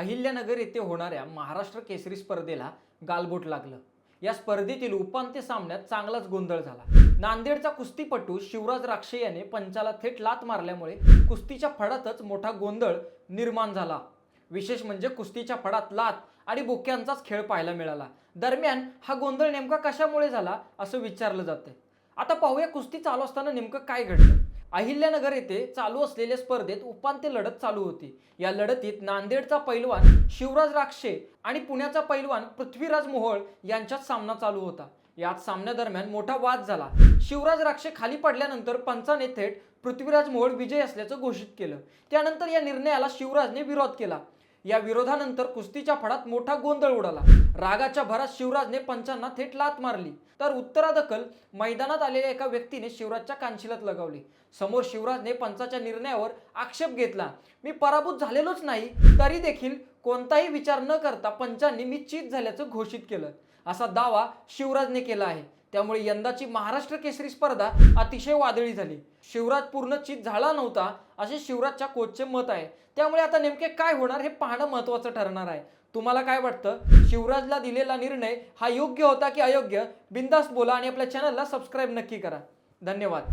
अहिल्यानगर येथे होणाऱ्या महाराष्ट्र केसरी स्पर्धेला गालबोट लागलं. या स्पर्धेतील उपांत्य सामन्यात चांगलाच गोंधळ झाला. नांदेडचा कुस्तीपटू शिवराज राक्षे याने पंचाला थेट लात मारल्यामुळे कुस्तीच्या फडातच मोठा गोंधळ निर्माण झाला. विशेष म्हणजे कुस्तीच्या फडात लात आणि बोक्यांचाच खेळ पाहायला मिळाला. दरम्यान हा गोंधळ नेमका कशामुळे झाला असं विचारलं जातंय. आता पाहूया कुस्ती चालू असताना नेमकं काय घडलं. अहिल्यानगर येथे चालू असलेल्या स्पर्धेत उपांत्य लढत चालू होती. या लढतीत नांदेडचा पैलवान शिवराज राक्षे आणि पुण्याचा पैलवान पृथ्वीराज मोहोळ यांच्यात सामना चालू होता. यात सामन्यादरम्यान मोठा वाद झाला. शिवराज राक्षे खाली पडल्यानंतर पंचाने थेट पृथ्वीराज मोहोळ विजय असल्याचं घोषित केलं. त्यानंतर या निर्णयाला शिवराजने विरोध केला. या विरोधानंतर कुस्तीच्या फडात मोठा गोंधळ उडाला. रागाच्या भरात शिवराजने पंचांना थेट लात मारली. तर उत्तरादखल मैदानात आलेल्या एका व्यक्तीने शिवराजच्या कानशिलात लगावली. समोर शिवराजने पंचाच्या निर्णयावर आक्षेप घेतला. मी पराभूत झालेलोच नाही तरी देखील कोणताही विचार न करता पंचांनी मी चीत झाल्याचं घोषित केलं. असा दावा शिवराजने केला आहे. त्यामुळे यंदाची महाराष्ट्र केसरी स्पर्धा अतिशय वादळी झाली. शिवराज पूर्ण चित झाला नव्हता असे शिवराजच्या कोचचे मत आहे. त्यामुळे आता नेमके काय होणार हे पाहणं महत्त्वाचं ठरणार आहे. तुम्हाला काय वाटतं? शिवराजला दिलेला निर्णय हा योग्य होता की अयोग्य? बिंदास बोला आणि आपल्या चॅनलला सबस्क्राईब नक्की करा. धन्यवाद.